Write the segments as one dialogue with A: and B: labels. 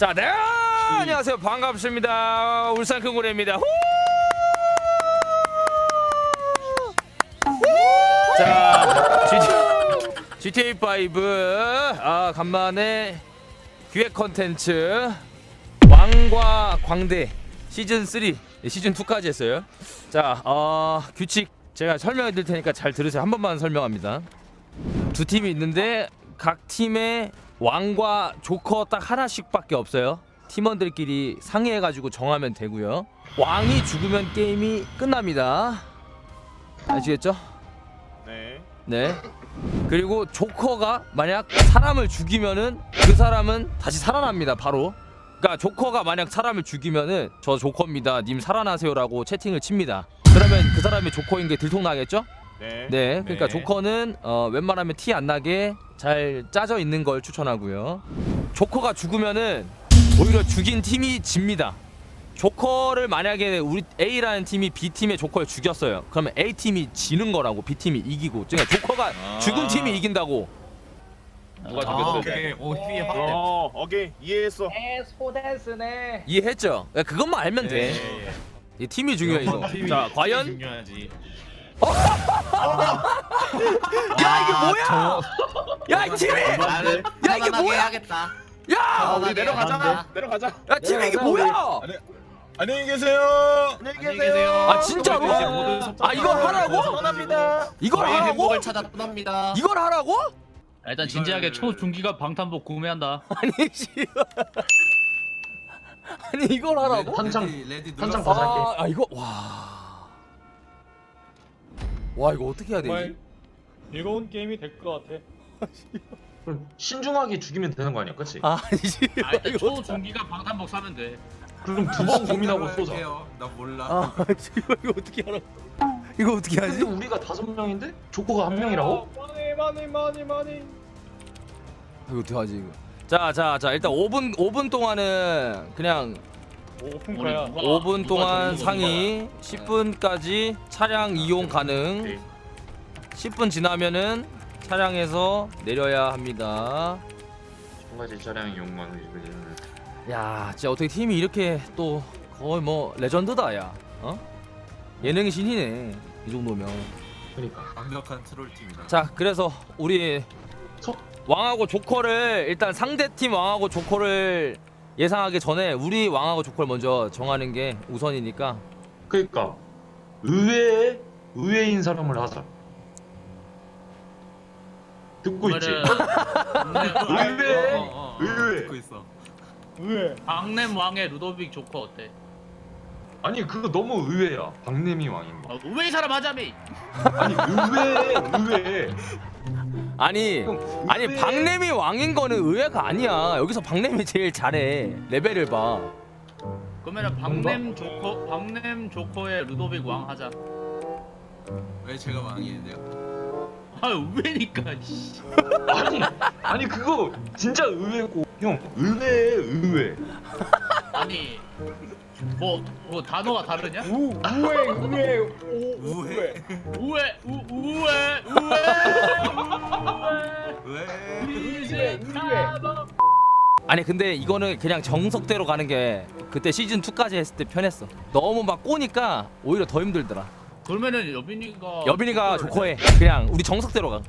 A: 자, 네 안녕하세요 반갑습니다 울산 큰고래입니다. 후! 자, GTA 5아 간만에 기획 컨텐츠 왕과 광대 시즌 3 네, 시즌 2까지 했어요. 자, 어, 규칙 제가 설명해 드릴 테니까 잘 들으세요. 한 번만 설명합니다. 두 팀이 있는데 각 팀에 왕과 조커 딱 하나씩밖에 없어요. 팀원들끼리 상의해가지고 정하면 되고요. 왕이 죽으면 게임이 끝납니다. 아시겠죠?
B: 네.
A: 네. 그리고 조커가 만약 사람을 죽이면은 그 사람은 다시 살아납니다. 바로. 그러니까 조커가 만약 사람을 죽이면은 저 조커입니다. 님 살아나세요라고 채팅을 칩니다. 그러면 그 사람이 조커인 게 들통나겠죠?
B: 네.
A: 네, 그러니까
B: 네.
A: 조커는 어, 웬만하면 티 안 나게 잘 짜져 있는 걸 추천하고요. 조커가 죽으면은 오히려 죽인 팀이 집니다. 조커를 만약에 우리 A라는 팀이 B 팀의 조커를 죽였어요. 그러면 A 팀이 지는 거라고 B 팀이 이기고, 그러니까 조커가 죽은 팀이 이긴다고. 누가
B: 아,
A: 죽였어?
B: 오케이.
C: 오확
B: 어, 오케이. 이해했어.
C: 소댄스네
A: 이해했죠? 야, 그것만 알면 돼.
B: 네.
A: 이 팀이 중요해 이거. 자, 과연
C: 중요하지
A: 야 이게 뭐야? 야 이!
C: 나를
A: 야, 이게 뭐야?
C: 해야겠다
A: 야!
B: 아, 우리 내려가자. 내려가자.
A: 야 팀이 이게 뭐야?
B: 안녕히 계세요. 안녕히
C: 계세요
A: 아 진짜로? 아 이걸 하라고?
B: 원합니다.
A: 이걸
C: 저희
A: 하라고?
C: 행복을 찾아 떠납니다
A: 이걸 하라고?
D: 일단 진지하게 초중기가 방탄복 구매한다.
A: 아니 씨. 아니 이걸 하라고?
E: 더 살게.
A: 아, 아 이거 와. 와 이거 어떻게 해야
F: 정말
A: 되지?
F: 즐거운 게임이 될 것 같아.
E: 그럼 신중하게 죽이면 되는 거 아니야, 그렇지?
A: 아 씨.
D: 아, 일단 초중기가 방탄복 사면 돼.
E: 그럼 두 번 고민하고 쏘자.
C: 나 몰라
A: 아 씨, 이거 어떻게 하라? 이거 어떻게
E: 근데
A: 하지?
E: 우리가 다섯 명인데 조커가 한 명이라고?
F: 많이 많이 많이 많이.
A: 이거 어떻게 하지 이거? 자자자 일단 5분 5분 동안은 그냥
F: 오픈 거야.
D: 누가-
A: 5분
D: 누가
A: 동안 상의 10분까지 차량 이용 가능
E: 네.
A: 10분 지나면은 차량에서 내려야 합니다
E: 청바지 차량 용만 의지는
A: 야 진짜 어떻게 팀이 이렇게 또 거의 뭐 레전드다 야 어? 예능의 신이네 이 정도면
E: 그러니까.
C: 완벽한 트롤 팀이다
A: 자 그래서 우리
E: 서-
A: 왕하고 조커를 일단 상대 팀 왕하고 조커를 예상하기 전에 우리 왕하고 조커를 먼저 정하는 게 우선이니까
E: 그러니까 의외의 의외인 사람을 하자. 듣고 있지?
D: 그러면은
E: 의외,
C: 어, 어, 어,
E: 의외.
C: 듣고 있어
F: 왜?
D: 박냄 왕의 루도빅 조커 어때?
E: 아니 그거 너무 의외야. 박내미 왕인 거.
D: 어, 의외의 사람 하자미.
E: 아니 의외, 의외.
A: 아니
E: 형,
A: 아니. 박냄이 왕인 거는 의외가 아니야 여기서 박냄이 제일 잘해 레벨을 봐
D: 그러면은 박냄 조커 박냄 조커의 루도빅 왕 하자.
C: 왜 제가 왕이에요?
D: 아 의외니까. 씨.
E: 아니 아니 그거 진짜 의외고 형 의외 의외.
D: 아니 뭐, 뭐 단어가 다르냐?
F: 우 우회 우회 오 우회.
D: 우회 우 우회 우회
C: 왜?
D: 우회
A: 아니 근데 이거는 그냥 정석대로 가는 게 그때 시즌 2까지 했을 때 편했어. 너무 막 꼬니까 오히려 더 힘들더라.
D: 그러면은 여빈이가
A: 여빈이가 조커해. 그냥 우리 정석대로 가.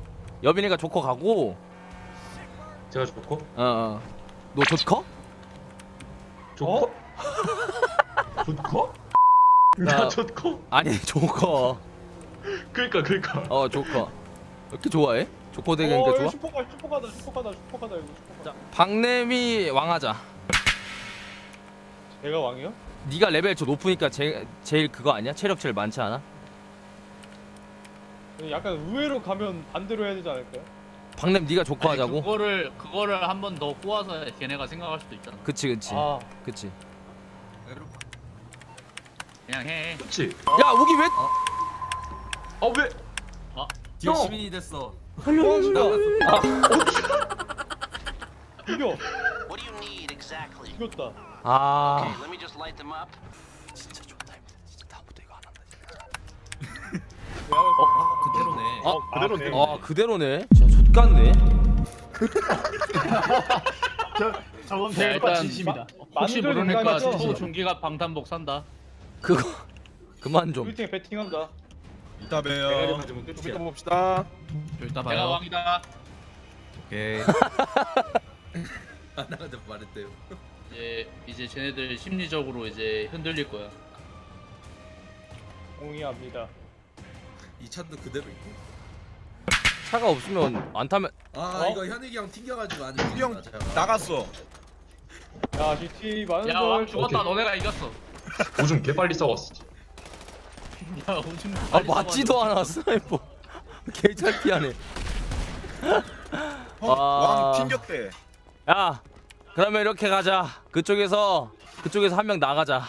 A: 여빈이가 조커 가고.
E: 제가 조커?
A: 어어. 너 조커?
E: 조커? 조커?
A: 나-
E: 나 조커?
A: 아니 조커
E: 그러니까 그러니까.
A: 어 조커 왜 이렇게 좋아해? 조커
F: 어,
A: 되니까
F: 이거
A: 좋아?
F: 슈퍼가 슈퍼가다 슈퍼가다 슈퍼가다 이거 슈퍼가.
A: 자 박냄이 왕하자
F: 제가 왕이요?
A: 네가 레벨 저 높으니까 제, 제일 그거 아니야? 체력 제일 많지 않아?
F: 약간 의외로 가면 반대로 해야 되지 않을까요?
A: 박냄 네가 조커
D: 아니,
A: 하자고?
D: 그거를 그거를 한 번 더 꼬아서 걔네가 생각할 수도 있잖아.
A: 그치 그치
F: 아
A: 그치
D: 그냥 해.
E: 그렇지.
A: 야 우기 왜
E: 아 왜?
C: 지금
E: 형!
C: 시민이 됐어
F: 살려준다. 이겨
G: What do you need exactly?
F: 이겼다.
A: 아
G: Let me just light them up.
A: 진짜 좋다 진짜 다음부터 이거 안 한다
C: 그대로네
A: 어?
F: 아,
B: 그대로네.
F: 그래.
A: 아 그대로네 진짜 족같네
F: 저건
D: 야,
F: 대박 진심이다.
D: 혹시
F: 만들
D: 모르니까
F: 인간이죠.
D: 초 중기가 방탄복 산다.
A: 그거 그만 좀.
F: 빌딩에 베팅한다.
B: 이따 봬요. 이따 봅시다.
C: 저 이따
D: 내가
C: 봐요.
D: 왕이다.
C: 오케이. 안 나가도 말했대요.
D: 이제 이제 쟤네들 심리적으로 이제 흔들릴 거야.
F: 동의합니다.
C: 이 차도 그대로 있고.
A: 차가 없으면 안 타면
C: 아
F: 어?
C: 이거 현익이 형 튕겨가지고 안
B: 우리 형 나갔어.
F: 야 GTA 많은
D: 야,
F: 왕걸
D: 죽었다. 너네가 이겼어.
E: 오줌 개 빨리 썩었어.
D: 야, 오줌.
A: 아 맞지도 않아 스나이퍼. 개잘 피하네.
B: 형,
A: 아.
B: 왕 튕겼대.
A: 야 그러면 이렇게 가자. 그쪽에서 그쪽에서 한 명 나가자.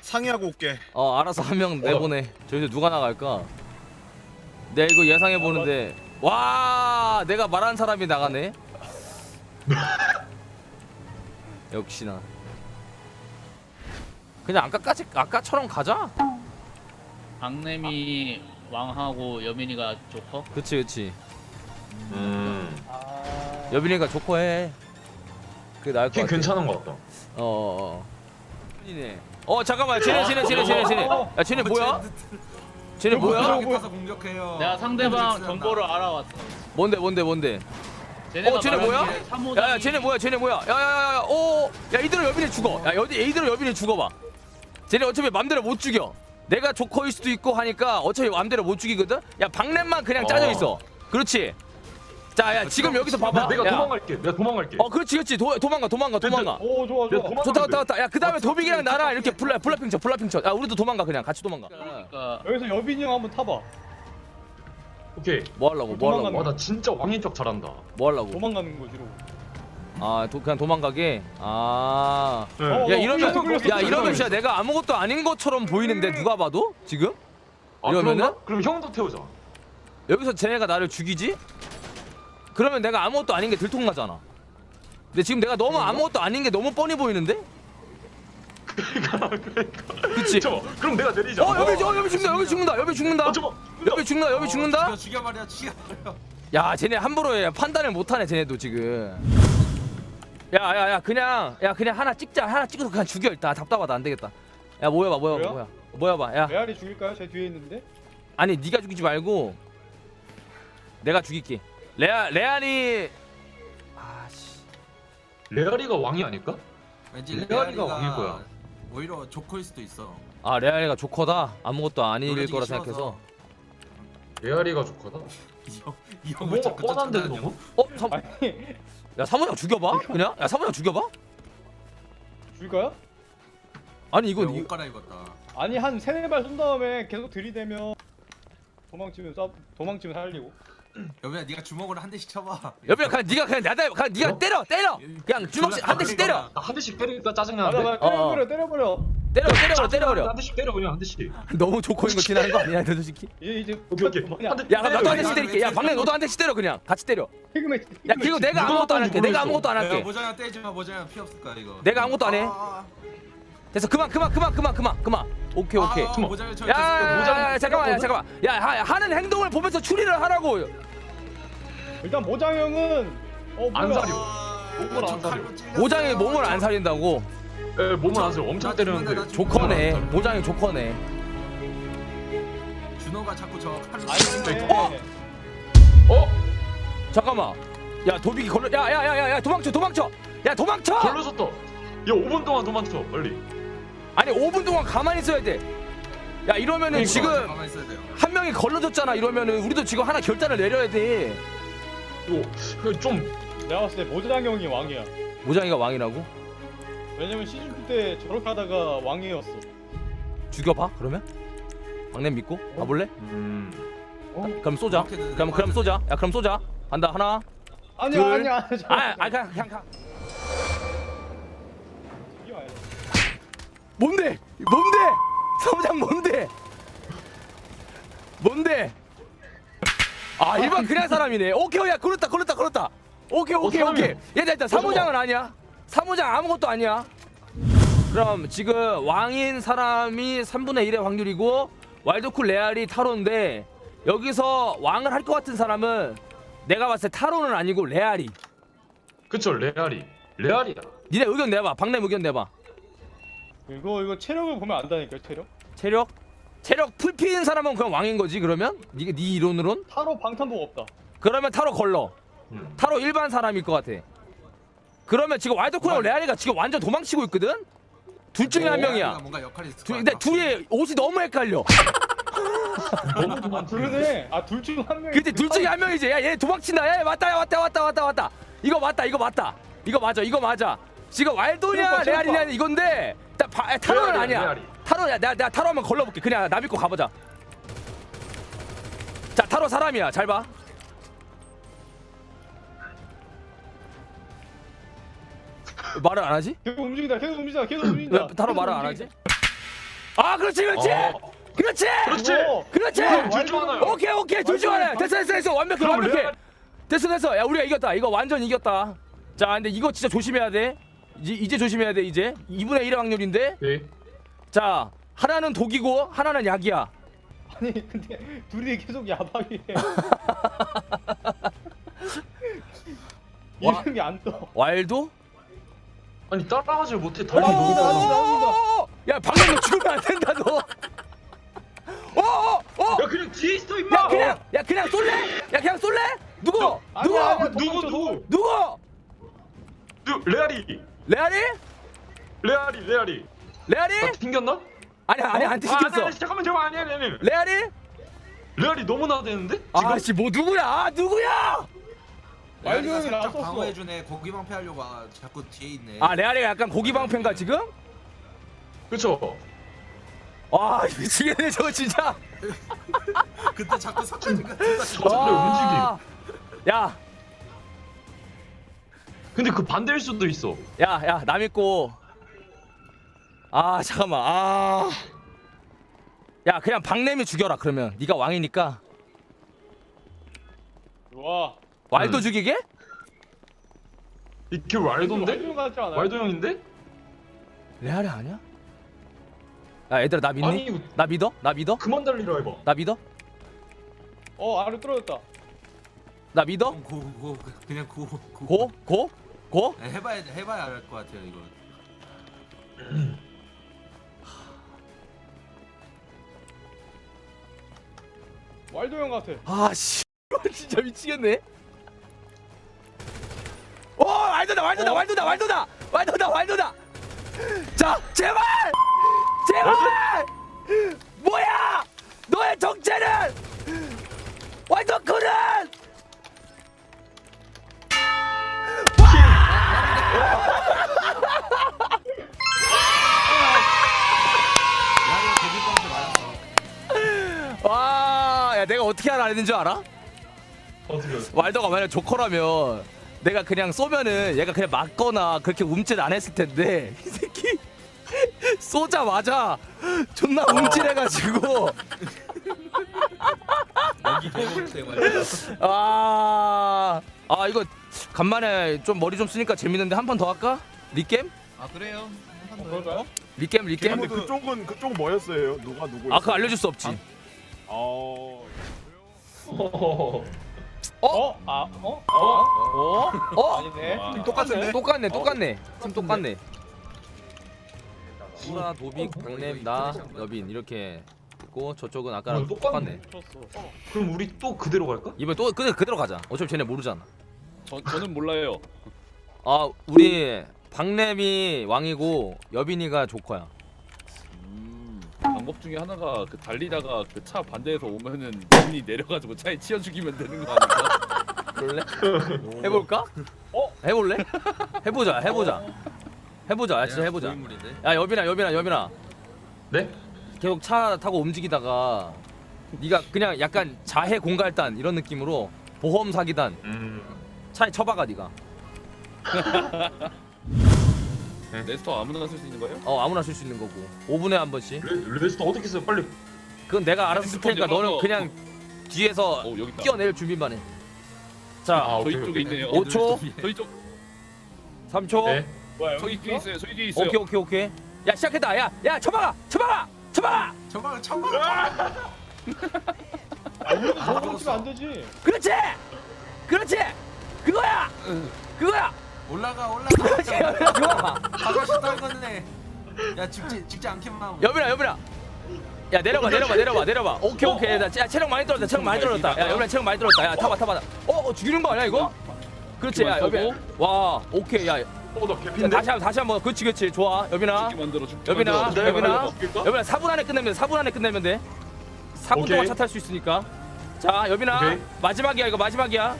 B: 상의하고 올게.
A: 어 알아서 한 명 내보내. 저기서 누가 나갈까? 내가 이거 예상해 보는데 와 내가 말한 사람이 나가네. 역시나. 그냥 아까까지 아까처럼 가자.
D: 박냄이 왕하고 여민이가 조커.
A: 그치 그치.
E: 음.
F: 아...
A: 여빈이가 좋고 해. 그게 나을 것
E: 걔
A: 같아.
E: 괜찮은 것 같다.
A: 어. 어. 이네. 어 잠깐만 쟤네 쟤네 쟤네 쟤네 쟤네. 야 쟤네 뭐야? 쟤네 뭐야?
C: 공격해요.
D: 내가 상대방 정보를 알아왔어.
A: 뭔데 뭔데 뭔데?
D: 쟤네가
A: 어, 쟤네 뭐야?
D: 게 사모장이-
A: 야야 쟤네 뭐야 쟤네 뭐야? 야야야야 오. 야 이대로 여빈이 죽어. 야 여기 이대로 여빈이 죽어봐. 쟤네 어차피 맘대로 못 죽여. 내가 조커일 수도 있고 하니까 어차피 맘대로 못 죽이거든. 야 박냄만 그냥 짜져
E: 어.
A: 있어. 그렇지. 자야 지금 여기서 봐봐.
E: 내가
A: 야.
E: 도망갈게. 내가 도망갈게.
A: 어 그렇지 그렇지 도, 도망가 도망가 도망가.
F: 오 좋아
E: 내가
F: 좋아.
E: 도망-
A: 좋다 좋다 좋다. 야그 다음에 도빅이랑 나랑 이렇게 블라 블라핑 쳐 블라핑 쳐. 야 우리도 도망가 그냥 같이 도망가.
D: 그러니까
F: 여기서 여빈이 형 한번 타봐.
E: 오케이.
A: 뭐 하려고 뭐 하려고
E: 와나 진짜 왕인 척 잘한다.
A: 뭐 하려고.
F: 도망가는 거지로.
A: 아 도, 그냥 도망가게. 아.
E: 네.
F: 어,
A: 야
F: 어,
A: 이러면 야. 이러면 진짜 내가 아무것도 아닌 것처럼 보이는데 누가 봐도 지금
E: 아,
A: 이러면은?
E: 그런가? 그럼 형도 태우자.
A: 여기서 쟤네가 나를 죽이지? 그러면 내가 아무것도 아닌 게 들통나잖아. 근데 지금 내가 너무 아무것도 아닌 게 너무 뻔히 보이는데? 그치?
E: 저 그럼 내가 내리자.
A: 어 여기 어 여기 죽는다 여기 죽는다 여기 죽는다
E: 어, 저거.
A: 여기 죽는다 여기 죽는다
C: 죽여 죽여 말이야 죽여.
A: 야 쟤네 함부로 해 판단을 못하네 쟤네도 지금 야야야 그냥 야 그냥 하나 찍자 하나 찍어서 그냥 죽여 일단 답답하다 안 되겠다 야 모여봐 모여봐
F: 그래요?
A: 모여 모여봐 야
F: 메아리 죽일까요? 제 뒤에 있는데.
A: 아니 네가 죽이지 말고 내가 죽일게 레아 레안이 아씨
E: 레아리가 왕이 아닐까?
C: 왠지
E: 레아리가
C: 레아리가
E: 왕일 거야.
C: 오히려 조커일 수도 있어.
A: 아 레알이가 조커다 아무것도 아닐 거라
C: 쉬워서.
A: 생각해서
E: 레아리가 좋거다.
C: 이 형- 이 형을
E: 뭐가
C: 자꾸
E: 뻔한데. 너무?
A: 어? 삼,
F: 아니
A: 야 사모장 죽여봐 그냥 야 사모장 죽여봐
F: 죽일까요?
A: 아니
C: 이거
A: 이건
C: 옷
A: 이,
C: 갈아입었다.
F: 아니 한 세네 발 쏜 다음에 계속 들이대면 도망치면 쏴 도망치면 살리고.
C: 여보야 네가 주먹으로 한 대씩 쳐봐.
A: 여보야 그냥 네가 그냥 나다 그냥 네가
E: 어?
A: 때려 때려 그냥 주먹씩 한 대씩 때려
E: 나 한 대씩 때리니까
F: 맞아
E: 짜증나는데.
F: 맞아
A: 어, 어.
F: 때려버려 때려버려.
A: 때려 때려 때려
E: 한 대씩 때려 그냥 한 대씩.
A: 너무 조커인 거 지나는 거 아니야 너 솔직히
F: 이제 이제
E: 오케이 오케이.
F: 뭐냐?
E: 한 대.
A: 야 그럼 나도 한 대씩 때릴게 야. 박래 너도 한 대씩 때려 그냥 같이 때려
F: 피그메.
A: 야 그리고 내가 아무것도 안 할게 내가. 아무것도 안
C: 야
A: 할게
C: 모자야 떼지 마 모자야 피 없을까 이거.
A: 내가 아무것도 안 해.
C: 아,
A: 됐어 그만 그만 그만 그만 그만 그만 오케이 오케이
C: 아, 모자를 쳐.
A: 야, 야, 야,
E: 모자는
A: 야, 잠깐만 야 잠깐만 야 하, 하는 행동을 보면서 추리를 하라고
F: 일단 모장 형은
E: 어안
F: 뭐야?
E: 사려. 몸을 안 사려.
A: 모장이 몸을 안 살린다고
E: 에 몸을 안 사려. 엄청 때리는데.
A: 조커네 모장이 조커네
C: 준호가 자꾸 저
F: 아니 근데
A: 어?
E: 어?
A: 잠깐만 야 도비기 걸려 야야야야 야 도망쳐 도망쳐 야 도망쳐
E: 걸려졌다. 야 5분 동안 도망쳐 빨리.
A: 아니 5분 동안 가만히 있어야 돼야 이러면은
E: 그러니까,
A: 지금
C: 가만히 있어야 돼요.
A: 한 명이 걸러졌잖아 이러면은 우리도 지금 하나 결단을 내려야 돼
E: 이거 그좀
F: 내가 봤을 때 모장형이 왕이야.
A: 모장이가 왕이라고
F: 왜냐면 시즌 2 때 저렇게 하다가 왕이었어.
A: 죽여봐 그러면? 박냄 믿고? 가볼래?
E: 음.
A: 그럼 쏘자. 그럼 그럼 쏘자. 야 그럼 쏘자. 간다 하나
F: 아니야
A: 둘.
F: 아니야. 아니야.
A: 아, 아 그냥 그냥 가.
F: 돼.
A: 뭔데? 뭔데? 사무장 뭔데? 뭔데? 아 일반 그냥 사람이네. 오케이 야 걸었다 걸었다 걸었다. 오케이 오케이
E: 사람이야.
A: 오케이. 얘들아 일단 사무장은 아니야 사무장 아무것도 아니야 그럼 지금 왕인 사람이 3분의 1의 확률이고 와일드쿨 레알이 타로인데 여기서 왕을 할 것 같은 사람은 내가 봤을 때 타로는 아니고 레알이
E: 그쵸 레알이 레알이야.
A: 니네 의견 내봐 박냄 의견 내봐
F: 이거 이거 체력을 보면 안다니까 체력.
A: 체력? 체력 풀피인 사람은 그냥 왕인 거지 그러면? 니, 니 이론으론?
F: 타로 방탄복 없다.
A: 그러면 타로 걸러
E: 음.
A: 타로 일반 사람일 것 같아 그러면 지금 와이드코랑 레알이가 지금 완전 도망치고 있거든? 둘 중에 한 명이야.
C: 뭔가 역할이 있을
A: 둘. 근데 둘이 옷이 너무 헷갈려.
F: 아 그러네. 아 둘 중 한 명이.
A: 근데 둘 중에 한 명이지. 야 얘 도망친다. 야 왔다 야 왔다 왔다 왔다 왔다. 이거 맞다 이거 맞다. 이거 맞아 이거 맞아. 지금 와일드냐. 레알이냐 이건데 나 바- 타로는
E: 레알이야,
A: 아니야.
E: 레알이.
A: 타로야 내가, 내가 타로 한번 걸러볼게. 그냥 나 믿고 가보자. 자 타로 사람이야. 잘 봐 말을 안 하지?
F: 계속 움직인다. 계속 움직인다. 계속 움직인다.
A: 왜 타로 말을 안 하지? 아 그렇지 그렇지
E: 어.
A: 그렇지
E: 그렇지.
F: 이거
A: 그렇지
E: 둘중 하나요.
A: 오케이 오케이 둘 중 하나 됐어 됐어 됐어 완벽해
E: 그럼
A: 완벽해
E: 레알-
A: 됐어 됐어 야 우리가 이겼다 이거 완전 이겼다 자 근데 이거 진짜 조심해야 돼 이제, 이제 조심해야 돼 이제 2분의 1의 확률인데
E: 네.
A: 자 하나는 독이고 하나는 약이야
F: 아니 근데 둘이 계속 야박이해.
A: 와.
F: 이름이 안 떠.
A: 와일도
E: 아니 따라가지 못해.
A: 어,
E: 달리 너무 빨라.
F: 나온다.
A: 야 방금 너 죽으면 안 된다 너 어어 어.
E: 야 그냥 뒤에 있어
A: 야
E: 임마.
A: 그냥 야 그냥 쏠래? 야 그냥 쏠래? 누구?
F: 아니야,
A: 누구?
F: 아니야,
E: 누구
F: 도망쳐,
E: 누구?
A: 누구?
E: 누 레알이
A: 레알이
E: 레알이 레알이.
A: 레알이
E: 나 튕겼나?
A: 아니야 아니야 안
E: 아, 아니,
A: 튕겼어.
E: 아니, 잠깐만 잠깐만. 아니 아니 아니.
A: 레알이
E: 레알이 너무 나대는데? 지금?
A: 아씨 뭐 누구야? 아 누구야
C: 레알이가
F: 와일드 형이
C: 살짝. 방어해주네. 고기 방패하려고 아, 자꾸 뒤에 있네.
A: 아 레알이가 약간 고기 방패인가 지금?
E: 그쵸.
A: 아 미치겠네 저거 진짜
C: 그때 자꾸 섞어니까 둘다
E: 어차피
A: 와. 야,
E: 근데 그 반대일 수도 있어.
A: 야, 야, 남 있고. 아, 잠깐만. 아. 야, 그냥 박냄이 죽여라. 그러면 네가 왕이니까
F: 와.
A: 와일도
E: 음.
A: 죽이게?
E: 이게
F: 않아요?
E: 와일도 형인데?
A: 레알이 아니야? 야, 얘들아 나 믿니?
E: 아니
A: 나 믿어? 나 믿어?
E: 그만 달리라 해봐.
A: 나 믿어?
F: 어 아래 떨어졌다.
A: 나 믿어?
C: 고 고 그냥 고 고.
A: 고? 고? 고?
C: 네, 해봐야 돼, 해봐야 알 것 같아요 이거.
F: 와일드 형 같아.
A: 아, 씨. 진짜 미치겠네. 오, 왈도다, 왈도다, 왈도다, 왈도다, 왈도다, 왈도다. 자, 제발, 제발. 뭐야? 너의 정체는 왈도쿠는
C: 레알이가 고기 방패 맞았어.
A: 와, 야, 내가 어떻게 하나 했는 줄 알아?
E: 어떻게?
A: 왈도가 만약 조커라면 내가 그냥 쏘면은 얘가 그냥 맞거나 그렇게 움찔 안 했을 텐데 이 새끼 쏘자마자 존나 움찔해가지고
C: 여기 대본때 말이야.
A: 아, 아 이거 간만에 좀 머리 좀 쓰니까 재밌는데 한 판 더 할까? 리겜?
C: 아 그래요? 한판 더?
A: 리겜 리겜?
B: 근데 그쪽은 그쪽 뭐였어요? 누가 누구?
A: 아 그거 알려줄 수 없지
B: 어.
F: 어? 아 어? 어?
A: 어? 어?
F: 아니네.
B: 똑같은데?
A: 똑같네 똑같네 팀 똑같네 소라 도빅 박냄 나 여빈 이렇게 있고 저쪽은 아까랑
E: 어, 똑같네.
A: 똑같네
F: 쳤어.
E: 그럼 우리 또 그대로 갈까?
A: 이번 또 그대로, 그대로 가자 어차피 쟤네 모르잖아
H: 저, 저는 몰라요.
A: 아 우리 박냄이 왕이고 여빈이가 조커야
H: 음, 방법 중에 하나가 그 달리다가 그 차 반대에서 오면은 눈이 내려가지고 차에 치여 죽이면 되는 거 아닌가?
A: 그럴래? 해볼까? 어? 해볼래? 해보자 해보자 해보자 야 진짜 해보자
C: 고인물인데.
A: 야 여빈아 여빈아 여빈아
E: 네?
A: 계속 차 타고 움직이다가 네가 그냥 약간 자해 공갈단 이런 느낌으로 보험 사기단
E: 음.
A: 차에 쳐박아 네가
H: 레스터 아무나 쓸 수 있는 거예요?
A: 어 아무나 쓸 수 있는 거고 5분에 한 번씩
E: 레, 레스터 어떻게 써? 빨리.
A: 그건 내가 알아서 쓸 테니까 너는 그냥 뒤에서
H: 어 여기 있다.
A: 뛰어낼 준비만 해. 자,
E: 아,
H: 저희
E: 오케이,
H: 쪽에
E: 오케이.
H: 있네요.
A: 5초,
H: 저희 쪽
A: 3초.
E: 네.
F: 뭐야 여기
H: 뒤에
F: 있어?
H: 있어요. 저희 뒤에 있어요.
A: 오케이, 오케이, 오케이. 야, 시작했다. 야, 야, 쳐박아, 쳐박아, 쳐박아.
C: 저방 저방.
F: 아 우리 저거 치면 안 되지.
A: 그렇지, 그렇지. 그거야, 그거야.
C: 올라가 올라가.
A: 좋아.
C: 아가씨 떨궜네. 야 죽지 죽지 않게만 하고.
A: 여빈아 여빈아. 야 내려봐 내려봐 내려봐 내려봐. 오케이 오케이. 나 야, 체력 많이 떨었다 체력 많이 떨었다. 야 여빈아 체력 많이 떨었다. 야 타봐 타봐. 어, 어 죽이는 거 아니야 이거? 그렇지 야 여빈. 와 오케이 야.
E: 어나
A: 자,
E: 개핀데?
A: 다시 한번 다시 한번 그렇지 그렇지 좋아 여빈아.
H: 죽기 만들어 죽기
A: 여빈아
H: 만들어.
A: 여빈아
E: 바뀔까?
A: 여빈아 4분 안에 끝내면 돼 4분 안에 끝내면 돼 4분 동안
E: 오케이.
A: 차탈 수 있으니까 자 여빈아
E: 오케이.
A: 마지막이야 이거 마지막이야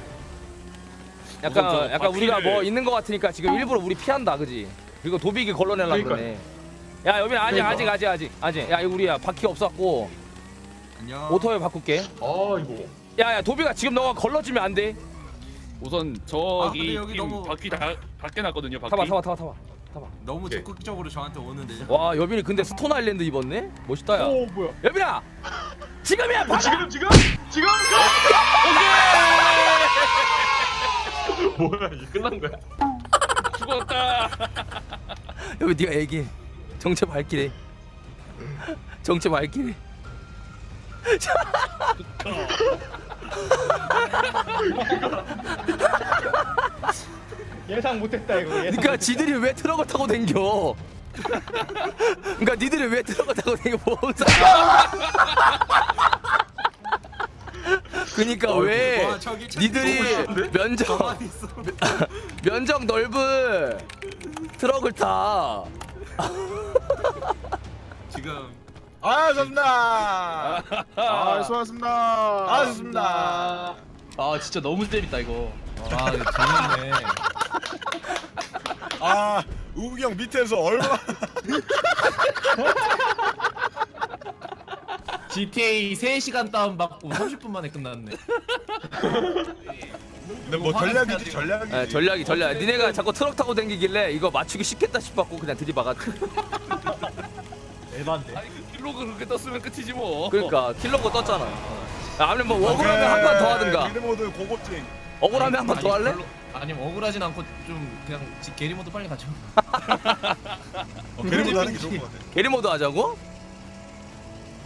H: 우선 저
A: 약간 약간
H: 바퀴를-
A: 우리가 뭐 있는 거 같으니까 지금 일부러 우리 피한다 그지? 그리고 도비기 걸러내려고 그러네. 야 여빈아 아직 아직 아직 아직 아직. 야 이거 우리야 바퀴 없었고.
C: 안녕.
A: 오토에 바꿀게.
E: 아 이거.
A: 야야 도비가 지금 너가 걸러주면 안돼.
H: 우선
C: 아, 근데
H: 저기
C: 여기
H: 팀
C: 너무-
H: 바퀴 다 밖에 났거든요. 바퀴.
A: 타봐 타봐 타봐 타봐 타봐.
C: 너무
H: 오케이.
C: 적극적으로 저한테 오는데.
A: 와 여빈이 근데 스톤 아일랜드 입었네? 멋있다 야.
F: 오 뭐야?
A: 여빈아! 지금이야 박아!
E: 지금 지금? 지금 뭐야 이게 끝난 거야?
H: 죽었다.
A: 여기 네가 얘기해 정체 밝히래 정체 밝히래
F: 예상 못했다 이거. 예상
A: 그러니까 지들이 왜 트럭을 타고 댕겨? 그러니까 니들이 왜 트럭을 타고 댕겨? 보험사 그러니까 왜
C: 와, 저기 참
A: 니들이 면적
C: 가만히 있어.
A: 면적 넓은 트럭을 타
C: 지금
B: 아 좋습니다. 아 수고하셨습니다. 아 좋습니다.
D: 아 진짜 너무 재밌다 이거.
C: 아 이거 재밌네.
B: 아 우기 형 밑에서 얼마?
C: GTA 3시간 다운 받고 30분 만에 끝났네.
B: 근데 뭐 전략이지 전략이지.
A: 예, 전략이 전략 니네가 자꾸 트럭 타고 댕기길래 이거 맞추기 쉽겠다 싶었고 그냥 들이박았지
F: 에반데.
H: 킬로그 그렇게 떴으면 끝이지 뭐.
A: 그러니까 킬러고 떴잖아 야, 아니면 뭐 억울하면 한 판 더 하든가
B: 빌드모드 고고팅.
A: 억울하면 한 판 더 할래?
C: 아니면 억울하진 않고 좀 그냥 지- 게리모드 빨리 가죠.
B: 어, 빌드모드 하는 게 좋은 것 같아.
A: 게리 모드 하자고?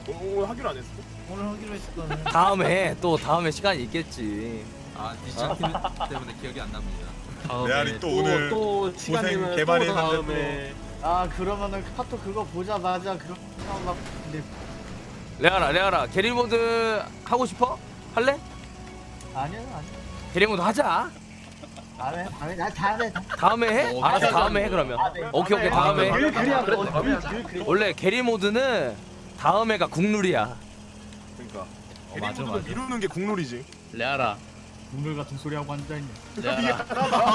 B: 오, 오 하기로 안 했어?
C: 오늘 하기로 했었거든.
A: 다음에 또 다음에 시간이 있겠지.
C: 아 디지털 팀 때문에 기억이 안 납니다.
B: 레알이 또 오늘 고생 개발이 했는데
I: 아 그러면은 카톡 그거 보자마자 그런 막 근데
A: 레아라 레아라 게리모드 하고 싶어? 할래?
I: 아니요 아니요
A: 게리모드 하자.
I: 다음에 다음에 나 다음에.
A: 다음에 해? 알았어 다음에 해 그러면. 오케이 오케이 다음에. 원래 게리모드는 다음에가 국룰이야
B: 그러니까.
C: 어, 맞아, 맞아.
B: 미루는 게 국룰이지.
D: 레아라.
I: 국물 같은 소리 하고 앉아 있네
D: 레아라.